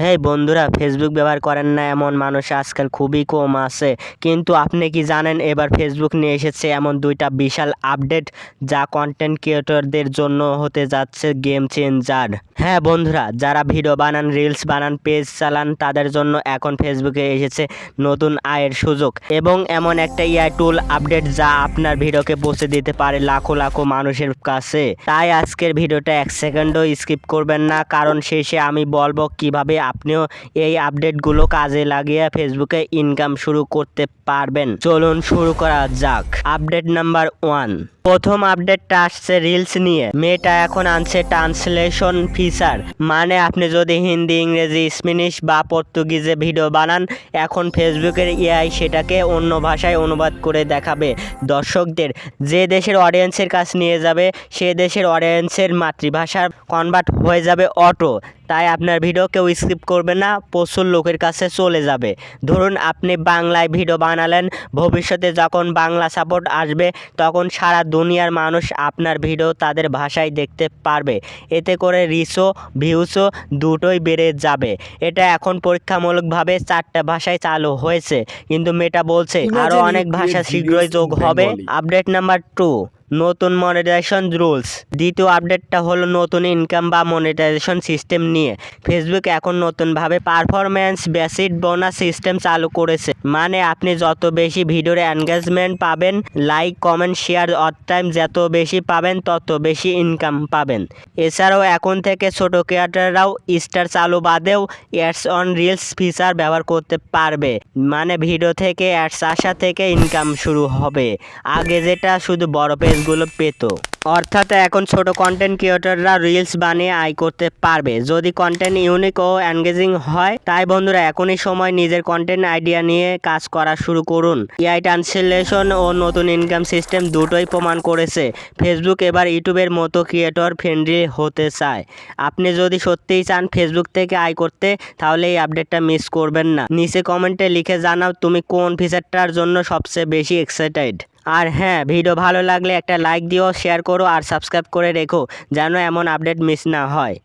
হ্যাঁ বন্ধুরা ফেসবুক ব্যবহার করেন না এমন মানুষ আজকাল খুবই কম আছে। কিন্তু আপনি কি জানেন, এবার ফেসবুক নিয়ে এসেছে এমন দুইটা বিশাল আপডেট যা কন্টেন্ট ক্রিয়েটরদের জন্য হতে যাচ্ছে গেম চেঞ্জার হ্যাঁ বন্ধুরা, যারা ভিডিও বানান রিলস বানান পেজ চালান, তাদের জন্য এখন ফেসবুকে এসেছে নতুন আয়ের সুযোগ। এবং এমন একটা ইআই টুল আপডেট যা আপনার ভিডিওকে পৌঁছে দিতে পারে লাখো লাখো মানুষের কাছে। তাই আজকের ভিডিওটা এক সেকেন্ডও স্কিপ করবেন না, কারণ শেষে আমি বলব কীভাবে আপনিও এই আপডেটগুলো কাজে লাগিয়ে ফেসবুকে ইনকাম শুরু করতে পারবেন। চলুন শুরু করা যাক। আপডেট নাম্বার ওয়ান প্রথম আপডেটটা আসছে রিলস নিয়ে। মেয়েটা এখন আনছে ট্রান্সলেশন ফিচার মানে আপনি যদি হিন্দি, ইংরেজি স্প্যানিশ বা পর্তুগিজে ভিডিও বানান, এখন ফেসবুকের এআই সেটাকে অন্য ভাষায় অনুবাদ করে দেখাবে দর্শকদের। যে দেশের অডিয়েন্সের কাছ নিয়ে যাবে, সে দেশের অডিয়েন্সের মাতৃভাষার কনভার্ট হয়ে যাবে অটো তাই আপনার ভিডিও কেউ স্কিপ করবে না প্রচুর লোকের কাছে চলে যাবে। ধরুন আপনি বাংলায় ভিডিও বানালেন ভবিষ্যতে যখন বাংলা সাপোর্ট আসবে তখন সারা দুনিয়ার মানুষ আপনার ভিডিও তাদের ভাষায় দেখতে পারবে। এতে করে রিচও ভিউসও দুটোই বেড়ে যাবে। এটা এখন পরীক্ষামূলকভাবে চারটা ভাষায় চালু হয়েছে। কিন্তু মেটা বলছে আরও অনেক ভাষা শীঘ্রই যোগ হবে। আপডেট নাম্বার টু নতুন মনিটাইজেশন রুলস দ্বিতীয় আপডেটটা হলো নতুন ইনকাম বা মনিটাইজেশন সিস্টেম নিয়ে। ফেসবুক এখন নতুনভাবে পারফরম্যান্স বেসিড বোনাস সিস্টেম চালু করেছে। মানে আপনি যত বেশি ভিডিওর এনগেজমেন্ট পাবেন লাইক কমেন্ট শেয়ার অট টাইম যত বেশি পাবেন, তত বেশি ইনকাম পাবেন। এছাড়াও এখন থেকে ছোট ক্রিয়েটাররাও স্টার চালু বাদেও অ্যাডস অন রিলস ফিচার ব্যবহার করতে পারবে। মানে ভিডিও থেকে অ্যাডস আসা থেকে ইনকাম শুরু হবে। আগে যেটা শুধু বড় পেজগুলো পেতো। অর্থাৎ এখন ছোট কন্টেন্ট ক্রিয়েটররা রিলস বানিয়ে আয় করতে পারবে। যদি কন্টেন্ট ইউনিক ও এনগেজিং হয়, তাই বন্ধুরা এখনই সময় নিজের কন্টেন্ট আইডিয়া নিয়ে কাজ করা শুরু করুন। এআই ট্রান্সলেশন ও নতুন ইনকাম সিস্টেম দুটোই প্রমাণ করেছে। ফেসবুক এবার ইউটিউবের মতো ক্রিয়েটর ফ্রেন্ডলি হতে চায়। আপনি যদি সত্যিই চান ফেসবুক থেকে আয় করতে, তাহলে এই আপডেটটা মিস করবেন না। নিচে কমেন্টে লিখে জানাও তুমি কোন ফিচারটার জন্য সবচেয়ে বেশি এক্সাইটেড আর হ্যাঁ ভিডিও ভালো লাগলে একটা লাইক দিও শেয়ার করো আর সাবস্ক্রাইব করে রেখো, যেন এমন আপডেট মিস না হয়।